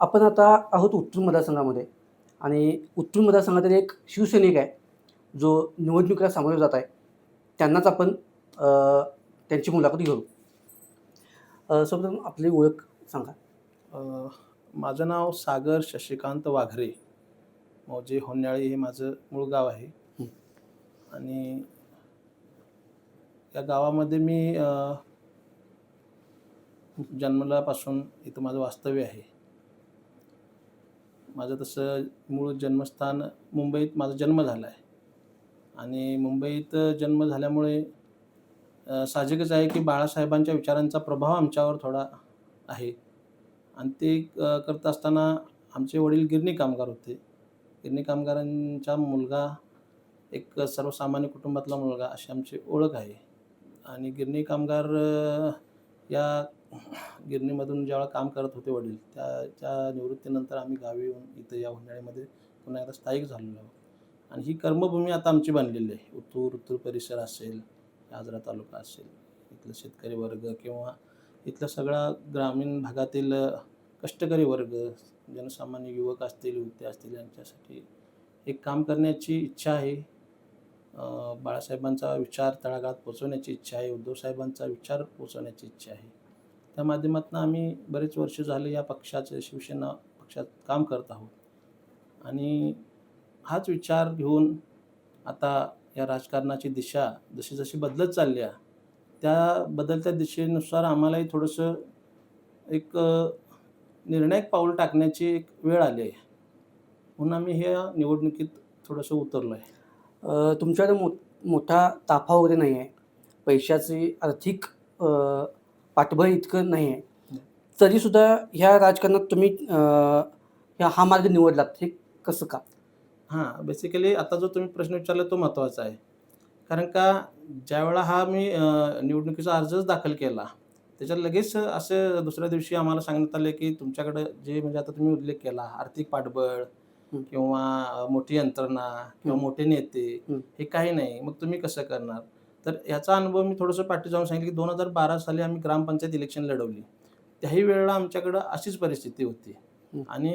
आपण आता आहोत उत्तूर मतदारसंघामध्ये. आणि उत्तूर मतदारसंघातील एक शिवसैनिक आहे जो निवडणुकीला सामोरे जात आहे. त्यांनाच आपण त्यांची मुलाखत घेऊ. सर्वप्रथम आपली ओळख सांगा. माझं नाव सागर शशिकांत वाघरे. मौजे होन्याळी हे माझं मूळ गाव आहे. आणि या गावामध्ये मी अ, जन्मल्यापासून इथं माझं वास्तव्य आहे. माझं तसं मूळ जन्मस्थान मुंबईत माझा जन्म झाला आहे. आणि मुंबईत जन्म झाल्यामुळे साहजिकच आहे की बाळासाहेबांच्या विचारांचा प्रभाव आमच्यावर थोडा आहे. आणि ते करत असताना आमचे वडील गिरणी कामगार होते. गिरणी कामगारांचा मुलगा एक सर्वसामान्य कुटुंबातला मुलगा अशी आमची ओळख आहे. आणि गिरणी कामगार या गिरणीमधून ज्यावेळा काम करत होते वडील त्याच्या निवृत्तीनंतर आम्ही गावी येऊन इथं या उन्हाळ्यामध्ये पुन्हा एकदा स्थायिक झालेलो आहोत. आणि ही कर्मभूमी आता आमची बनलेली आहे. उत्तूर उत्तूर परिसर असेल आजरा तालुका असेल इथलं शेतकरी वर्ग किंवा इथला सगळा ग्रामीण भागातील कष्टकरी वर्ग जनसामान्य युवक असतील युवती असतील यांच्यासाठी एक काम करण्याची इच्छा आहे. बाळासाहेबांचा विचार तळागाळात पोचवण्याची इच्छा आहे. उद्धवसाहेबांचा विचार पोचवण्याची इच्छा आहे. त्या माध्यमातून आम्ही बरेच वर्ष झाले या पक्षाचे शिवसेना पक्षात काम करत आहोत. आणि हाच विचार घेऊन आता या राजकारणाची दिशा जशी जशी बदलत चालली आहे त्या बदलत्या दिशेनुसार आम्हालाही थोडंसं एक निर्णायक पाऊल टाकण्याची एक वेळ आली आहे. म्हणून आम्ही ह्या निवडणुकीत थोडंसं उतरलो आहे तुमच्याकडे मो मोठा ताफा वगैरे नाही आहे पैशाची आर्थिक पाठबळ इतकं नाही आहे तरीसुद्धा ह्या राजकारणात तुम्ही ह्या हा मार्ग निवडलात हे कसं का हां बेसिकली आता जो तुम्ही प्रश्न विचारला तो महत्त्वाचा आहे कारण का ज्यावेळा हा मी निवडणुकीचा अर्जच दाखल केला त्याच्यात लगेच असं दुसऱ्या दिवशी आम्हाला सांगण्यात आलं की तुमच्याकडं जे म्हणजे आता तुम्ही उल्लेख केला आर्थिक पाठबळ. किंवा मोठी यंत्रणा किंवा. मोठे नेते. हे काही नाही मग तुम्ही कसं करणार तर याचा अनुभव मी थोडंसं पाठी जाऊन सांगितलं की दोन हजार बारा साली आम्ही ग्रामपंचायत इलेक्शन लढवली. त्याही वेळेला आमच्याकडं अशीच परिस्थिती होती. आणि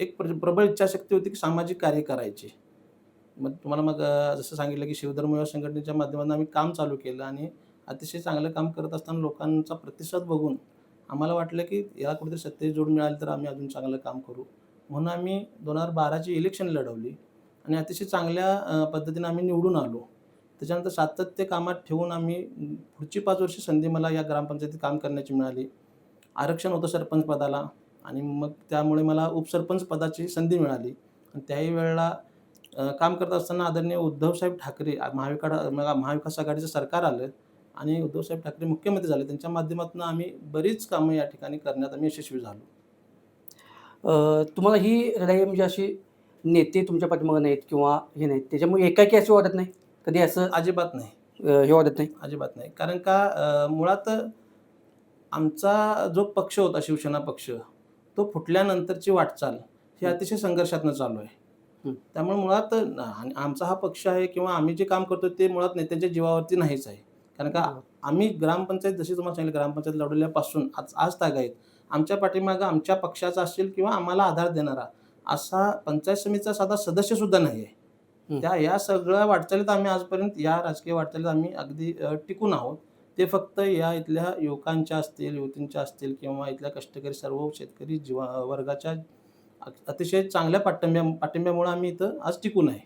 एक प्र प्रबळ इच्छाशक्ती होती की सामाजिक कार्य करायची. मग तुम्हाला मग जसं सांगितलं की शिवधर्म युवा संघटनेच्या माध्यमातून आम्ही काम चालू केलं आणि अतिशय चांगलं काम करत असताना लोकांचा प्रतिसाद बघून आम्हाला वाटलं की याला कुठेतरी सत्तेची जोड मिळाली तर आम्ही अजून चांगलं काम करू. म्हणून आम्ही दोन हजार बाराची इलेक्शन लढवली आणि अतिशय चांगल्या पद्धतीने आम्ही निवडून आलो. त्याच्यानंतर सातत्य कामात ठेवून आम्ही पुढची पाच वर्ष संधी मला या ग्रामपंचायतीत काम करण्याची मिळाली. आरक्षण होतं सरपंच पदाला आणि मग त्यामुळे मला उपसरपंच पदाची संधी मिळाली. आणि त्याही वेळेला काम करत असताना आदरणीय उद्धवसाहेब ठाकरे महाविका महाविकास महाविकास आघाडीचं सरकार आलं आणि उद्धवसाहेब ठाकरे मुख्यमंत्री झाले. त्यांच्या माध्यमातून आम्ही बरीच कामं या ठिकाणी करण्यात आम्ही यशस्वी झालो. तुम्हाला ही लढाई म्हणजे अशी नेते तुमच्या पाठीमागे नाहीत किंवा हे नाहीत. त्याच्यामुळे एकाकी असे वाटत नाही? कधी असं अजिबात नाही हे वाटत नाही अजिबात नाही कारण का मुळात आमचा जो पक्ष होता शिवसेना पक्ष तो फुटल्यानंतरची वाटचाल ही. अतिशय संघर्षातनं चालू आहे. त्यामुळे मुळात आमचा हा पक्ष आहे किंवा आम्ही जे काम करतो ते मुळात नेत्यांच्या जीवावरती नाहीच आहे कारण का. आम्ही ग्रामपंचायत जशी तुम्हाला सांगितलं ग्रामपंचायत लढवल्यापासून आज आज तागायत आमच्या पाठीमागं आमच्या पक्षाचा असेल किंवा आम्हाला आधार देणारा असा पंचायत समितीचा साधा सदस्य सुद्धा नाही आहे. त्या या सगळ्या वाटचालीत आम्ही आजपर्यंत या राजकीय वाटचालीत आम्ही अगदी टिकून आहोत. ते फक्त या इथल्या युवकांच्या असतील युवतींच्या असतील किंवा इथल्या कष्टकरी सर्व शेतकरी जीवा वर्गाच्या अतिशय चांगल्या पाठिंब्या पाठिंब्यामुळे आम्ही इथं आज टिकून आहे.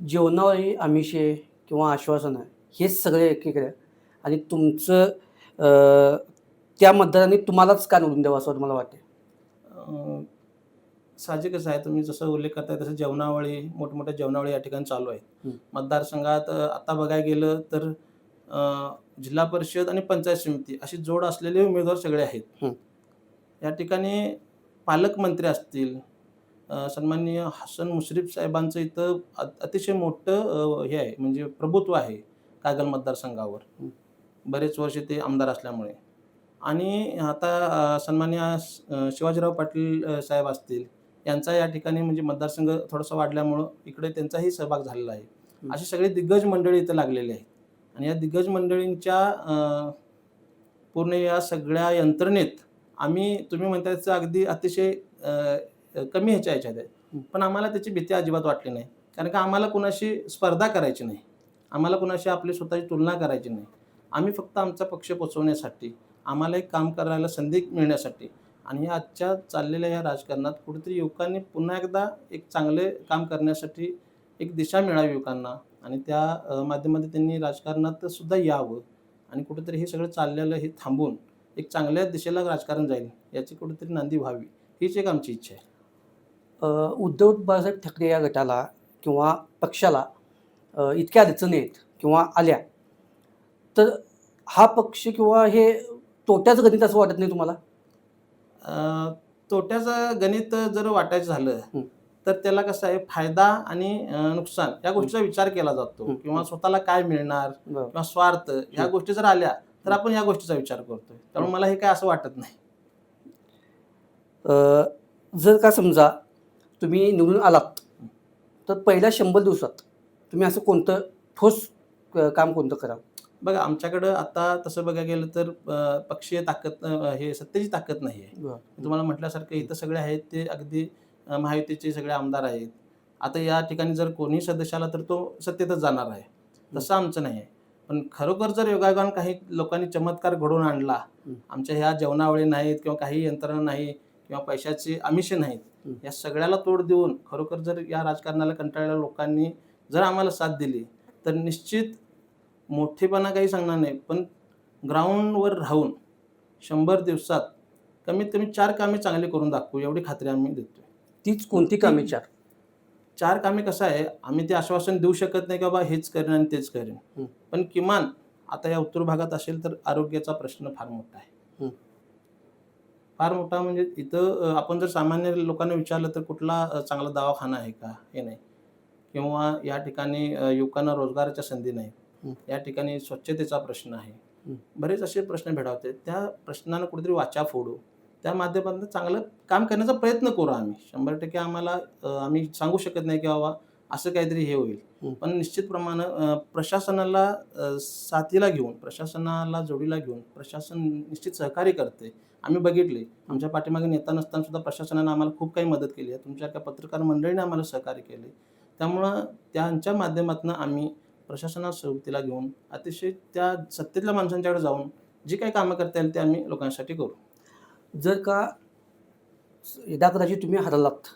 जेवणावरही आमिषे किंवा आश्वासन आहे हेच सगळे एकीकडे. आणि तुमचं त्या मतदारांनी तुम्हालाच का निवडून द्यावं असं मला वाटते साहजिकच आहे तुम्ही जसं उल्लेख करताय तसं जेवणावळी मोठमोठ्या जेवणावळी या ठिकाणी चालू आहेत. मतदारसंघात आता बघायला गेलं तर जिल्हा परिषद आणि पंचायत समिती अशी जोड असलेले उमेदवार सगळे आहेत. या ठिकाणी पालकमंत्री असतील सन्माननीय हसन मुश्रीफ साहेबांचं इथं अतिशय मोठं हे आहे म्हणजे प्रभुत्व आहे कागल मतदारसंघावर. बरेच वर्ष ते आमदार असल्यामुळे आणि आता सन्मान्य शिवाजीराव पाटील साहेब असतील यांचा या ठिकाणी म्हणजे मतदारसंघ थोडासा वाढल्यामुळं इकडे त्यांचाही सहभाग झालेला आहे. अशी सगळी दिग्गज मंडळी इथं लागलेली आहेत. आणि या दिग्गज मंडळींच्या पूर्ण या सगळ्या यंत्रणेत आम्ही तुम्ही म्हणताय तसं अगदी अतिशय कमी ह्याच्या ह्याच्यात आहे. पण आम्हाला त्याची भीती अजिबात वाटली नाही. कारण का आम्हाला कुणाशी स्पर्धा करायची नाही. आम्हाला कुणाशी आपली स्वतःची तुलना करायची नाही. आम्ही फक्त आमचा पक्ष पोचवण्यासाठी आम्हाला एक काम करायला संधी मिळण्यासाठी आणि या आजच्या चाललेल्या या राजकारणात कुठेतरी युवकांनी पुन्हा एकदा एक चांगले काम करण्यासाठी एक दिशा मिळावी युवकांना. आणि त्या अ, माध्यमातून त्यांनी राजकारणात सुद्धा यावं. आणि कुठेतरी हे सगळं चाललेलं हे थांबून एक चांगल्या दिशेला राजकारण जाईल याची कुठेतरी नांदी व्हावी. हीच एक आमची इच्छा आहे. उद्धव बाळासाहेब ठाकरे या गटाला किंवा पक्षाला इतक्या अडचणी आहेत किंवा आल्या तर हा पक्ष किंवा हे तोट्याचं गणित असं वाटत नाही तुम्हाला? तोट्याचं गणित जर वाटायचं झालं. तर त्याला कसं आहे फायदा आणि नुकसान या गोष्टीचा विचार केला जातो. किंवा स्वतःला काय मिळणार किंवा स्वार्थ ह्या हं. गोष्टी जर आल्या तर आपण या गोष्टीचा विचार करतोय. त्यामुळे मला हे काय असं वाटत नाही. जर का समजा तुम्ही निवडून आलात तर पहिल्या शंभर दिवसात तुम्ही असं कोणतं ठोस काम कोणतं कराल? बघा आमच्याकडं आता तसं बघायला गेलं तर पक्षीय ताकद हे सत्तेची ताकद नाही आहे तुम्हाला म्हटल्यासारखं इथं सगळे आहेत ते अगदी महायुतीचे सगळे आमदार आहेत. आता या ठिकाणी जर कोणी सदस्य आला तर तो सत्तेतच जाणार आहे. तसं आमचं नाही आहे पण खरोखर जर योगायोगान काही लोकांनी चमत्कार घडवून आणला. आमच्या ह्या जेवणावळी नाहीत किंवा काही यंत्रणा नाही किंवा पैशाची आमिषे नाहीत. या सगळ्याला तोड देऊन खरोखर जर या राजकारणाला कंटाळलेल्या लोकांनी जर आम्हाला साथ दिली तर निश्चित मोठेपणा काही सांगणार नाही पण ग्राउंडवर राहून शंभर दिवसात कमीत कमी चार कामे चांगली करून दाखवू एवढी खात्री आम्ही देतोय तीच कोणती कामे चार चार कामे कसं आहे आम्ही ते आश्वासन देऊ शकत नाही की बाबा हेच करेन आणि तेच करेन. पण किमान आता या उत्तर भागात असेल तर आरोग्याचा प्रश्न फार मोठा आहे. फार मोठा म्हणजे इथं आपण जर सामान्य लोकांना विचारलं तर कुठला चांगला दवाखाना आहे का हे नाही किंवा या ठिकाणी युवकांना रोजगाराच्या संधी. नाही या ठिकाणी स्वच्छतेचा प्रश्न आहे. बरेच असे प्रश्न भेडावते. त्या प्रश्नांना कुठेतरी वाचा फोडू. त्या माध्यमातून चांगलं काम करण्याचा प्रयत्न करू आम्ही. शंभर टक्के आम्हाला आम्ही सांगू शकत नाही की बाबा असं काहीतरी हे होईल. पण निश्चित प्रमाणे प्रशासनाला साथीला घेऊन प्रशासनाला जोडीला घेऊन प्रशासन निश्चित सहकार्य करते. आम्ही बघितले. आमच्या पाठीमागे नेता नसताना सुद्धा प्रशासनानं आम्हाला खूप काही मदत केली आहे. तुमच्या एका पत्रकार मंडळीने आम्हाला सहकार्य केले. त्यामुळं त्यांच्या माध्यमातून आम्ही प्रशासनाला सोबतीला घेऊन अतिशय त्या सत्तेतल्या माणसांच्याकडे जाऊन जी काही कामं करता येईल ते आम्ही लोकांसाठी करू. जर का यदा कदाचित तुम्ही हरलात.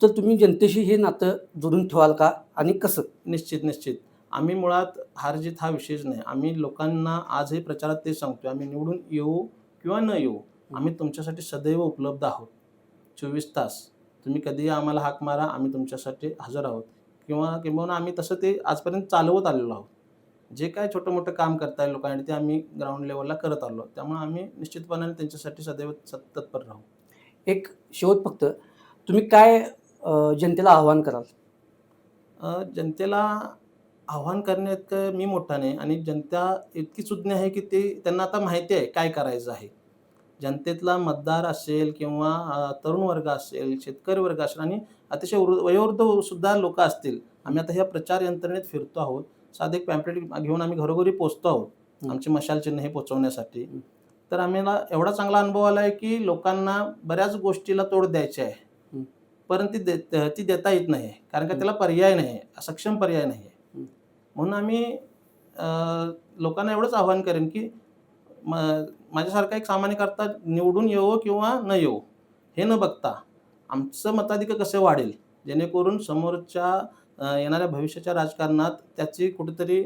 तर तुम्ही जनतेशी हे नातं जोडून ठेवाल का आणि कसं? निश्चित निश्चित. आम्ही मुळात हार जीत हा विषयच नाही. आम्ही लोकांना आजही प्रचारात ते सांगतो आम्ही निवडून येऊ किंवा न येऊ आम्ही तुमच्यासाठी सदैव उपलब्ध आहोत. चोवीस तास. तुम्ही कधीही आम्हाला हाक मारा आम्ही तुमच्यासाठी हजर आहोत. किंवा किंबहुना आम्ही तसं ते आजपर्यंत चालवत आलेलो आहोत. जे काय छोटं मोठं काम करता येईल लोकांनी ते आम्ही ग्राउंड लेवलला करत आलो. त्यामुळे आम्ही निश्चितपणाने त्यांच्यासाठी सदैव तत्पर राहू. एक शेवट फक्त तुम्ही काय जनतेला आव्हान कराल? जनतेला आव्हान करण्यात मी मोठा नाही आणि जनता इतकी सुज्ञ आहे की ते त्यांना आता माहिती आहे काय करायचं आहे. जनतेतला मतदार असेल किंवा तरुण वर्ग असेल शेतकरी वर्ग असेल आणि अतिशय वयोवृद्ध सुद्धा लोक असतील आम्ही आता ह्या प्रचार यंत्रणेत फिरतो आहोत साधे एक पॅम्पलेट घेऊन आम्ही घरोघरी पोचतो आहोत. आमचे मशाल चिन्ह हे पोचवण्यासाठी. तर आम्हाला एवढा चांगला अनुभव आला आहे की लोकांना बऱ्याच गोष्टीला तोड द्यायची आहे. परंतु ती दे ती देता येत नाही कारण का. त्याला पर्याय नाही सक्षम पर्याय नाही आहे. म्हणून आम्ही लोकांना एवढंच आव्हान करेन की म माझ्यासारखा एक सामान्यकर्ता निवडून येवो किंवा न येवो हे न बघता आमचं मताधिक कसं वाढेल? जेणेकरून समोरच्या येणाऱ्या भविष्याच्या राजकारणात त्याची कुठेतरी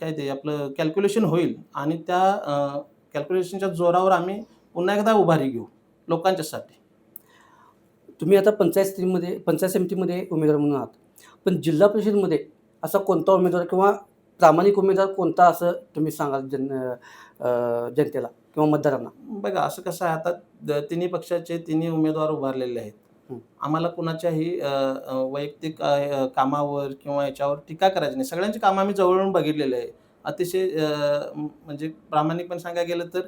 काय ते आपलं कॅल्क्युलेशन होईल आणि त्या कॅल्क्युलेशनच्या जोरावर आम्ही पुन्हा एकदा उभारी घेऊ लोकांच्यासाठी. तुम्ही आता पंचायत स्त्रीमध्ये पंचायत समितीमध्ये उमेदवार म्हणून आहात. पण जिल्हा परिषदमध्ये असा कोणता उमेदवार किंवा प्रामाणिक उमेदवार कोणता असं तुम्ही सांगाल जन जनतेला? किंवा मतदारांना? बघा असं कसं आहे आता द- तिन्ही पक्षाचे तिन्ही उमेदवार उभारलेले आहेत. हं. आम्हाला कुणाच्याही अ, अ, वैयक्तिक अ, कामावर किंवा याच्यावर टीका करायची नाही. सगळ्यांची कामं आम्ही जवळून बघितलेले आहे अतिशय अ, म- म्हणजे प्रामाणिकपणे सांगायला गेलं तर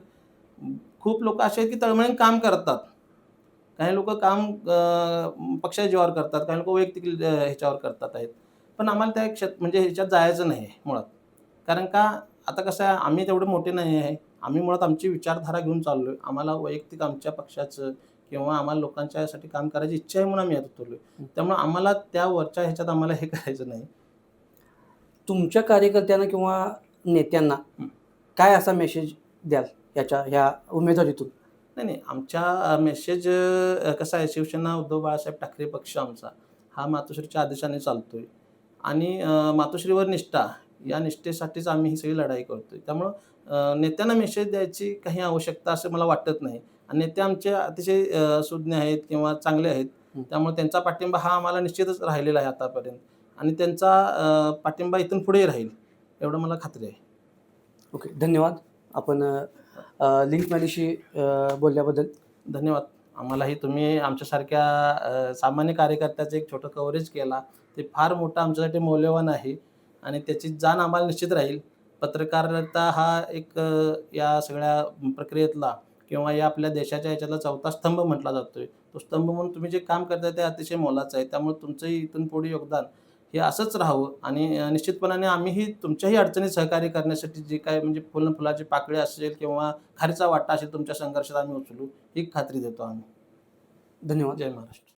खूप लोक असे आहेत की तळमळीने काम करतात. काही लोक काम अ, पक्षाच्या जीवावर करतात काही लोक वैयक्तिक अ, ह्याच्यावर करतात आहेत. पण आम्हाला त्या क्षेत्र म्हणजे ह्याच्यात जायचं नाही आहे मुळात. कारण का आता कसं आहे आम्ही तेवढे मोठे नाही आहे. आम्ही मुळात आमची विचारधारा घेऊन चाललोय. आम्हाला वैयक्तिक आमच्या पक्षाचं किंवा आम्हाला लोकांच्यासाठी काम करायची इच्छा आहे म्हणून आम्ही यात उतरलोय. त्यामुळे आम्हाला त्या वरच्या ह्याच्यात आम्हाला हे करायचं नाही. तुमच्या कार्यकर्त्यांना किंवा नेत्यांना. काय असा मेसेज द्याल याच्या ह्या उमेदवारीतून? नाही नाही. आमच्या मेसेज कसा आहे शिवसेना उद्धव बाळासाहेब ठाकरे पक्ष आमचा हा मातोश्रीच्या आदेशाने चालतोय. आणि मातोश्रीवर निष्ठा या निष्ठेसाठीच आम्ही ही सगळी लढाई करतोय. त्यामुळं नेत्यांना मेसेज द्यायची काही आवश्यकता असं मला वाटत नाही. आणि नेते आमचे अतिशय सुज्ञ आहेत किंवा चांगले आहेत. त्यामुळे त्यांचा पाठिंबा हा आम्हाला निश्चितच राहिलेला आहे आतापर्यंत. आणि त्यांचा पाठिंबा इथून पुढे राहील एवढं मला खात्री आहे. ओके धन्यवाद. आपण लिंक मॅलीशी बोलल्याबद्दल. धन्यवाद. आम्हालाही तुम्ही आमच्यासारख्या सामान्य कार्यकर्त्याचं एक छोटं कव्हरेज केला. ते फार मोठं आमच्यासाठी मौल्यवान आहे. आणि त्याची जाण आम्हाला निश्चित राहील. पत्रकारिता हा एक या सगळ्या प्रक्रियेतला किंवा या आपल्या देशाच्या याच्यातला चौथा स्तंभ म्हटला जातोय. तो स्तंभ म्हणून तुम्ही जे काम करताय ते अतिशय मोलाचं आहे. त्यामुळे तुमचंही इथून पुढे योगदान हे असंच राहावं आणि निश्चितपणाने आम्हीही तुमच्याही अडचणीत सहकार्य करण्यासाठी जे काय म्हणजे फुलं फुलाची पाकळी असेल किंवा खारीचा वाटा असेल तुमच्या संघर्षात आम्ही उचलू ही खात्री देतो आम्ही. धन्यवाद. जय महाराष्ट्र.